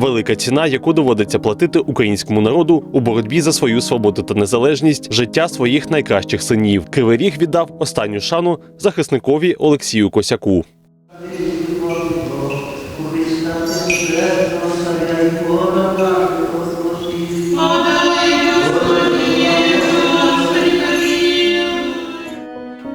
Велика ціна, яку доводиться платити українському народу у боротьбі за свою свободу та незалежність, життя своїх найкращих синів. Кривий Ріг віддав останню шану захисникові Олексію Косяку.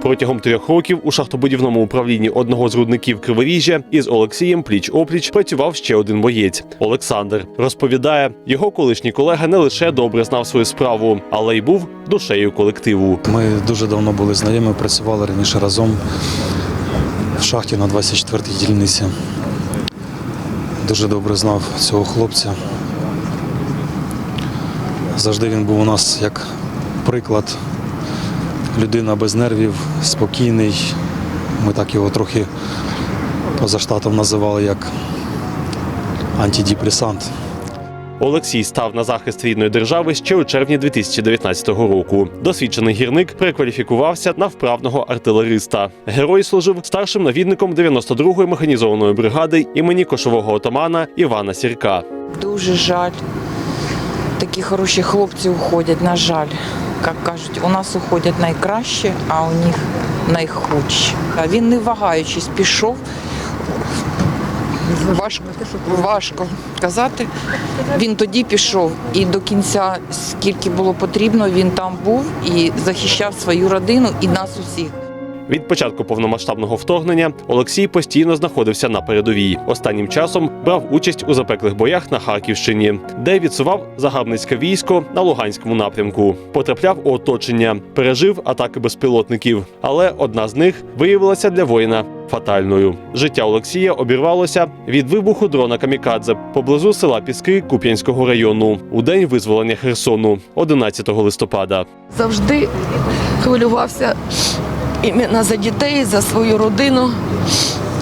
Протягом трьох років у шахтобудівному управлінні одного з рудників Криворіжжя із Олексієм пліч опліч працював ще один боєць Олександр. Розповідає, його колишній колега не лише добре знав свою справу, але й був душею колективу. Ми дуже давно були знайомі, працювали раніше разом в шахті на 24-й дільниці. Дуже добре знав цього хлопця. Завжди він був у нас як приклад. Людина без нервів, спокійний. Ми так його трохи поза штатом називали як антидепресант. Олексій став на захист рідної держави ще у червні 2019 року. Досвідчений гірник перекваліфікувався на вправного артилериста. Герой служив старшим навідником 92-ї механізованої бригади імені кошового отамана Івана Сірка. Дуже жаль. Такі хороші хлопці уходять, на жаль. Як кажуть, у нас уходять найкраще, а у них найхудші. Він не вагаючись пішов. Важко, важко казати. Він тоді пішов і до кінця, скільки було потрібно, він там був і захищав свою родину і нас усіх. Від початку повномасштабного вторгнення Олексій постійно знаходився на передовій. Останнім часом брав участь у запеклих боях на Харківщині, де відсував загарбницьке військо на Луганському напрямку. Потрапляв у оточення, пережив атаки безпілотників. Але одна з них виявилася для воїна фатальною. Життя Олексія обірвалося від вибуху дрона Камікадзе поблизу села Піски Куп'янського району у день визволення Херсону, 11 листопада. завжди хвилювався іменно за дітей, за свою родину,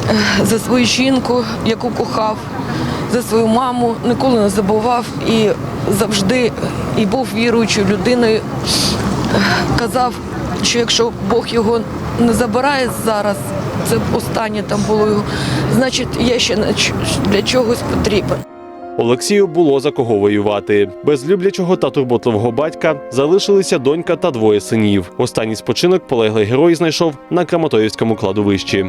е, за свою жінку, яку кохав, за свою маму, ніколи не забував і завжди і був віруючою людиною. Е, Казав, що якщо Бог його не забирає зараз, це останнє там було значить я ще для чогось потрібен. Олексію було за кого воювати. Без люблячого та турботливого батька залишилися донька та двоє синів. Останній спочинок полеглий герой знайшов на Краматорівському кладовищі.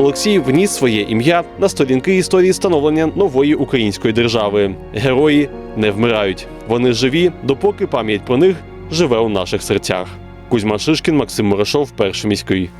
Олексій вніс своє ім'я на сторінки історії становлення нової української держави. Герої не вмирають. Вони живі, допоки пам'ять про них живе у наших серцях. Кузьма Шишкін, Максим Морошов, перший міський.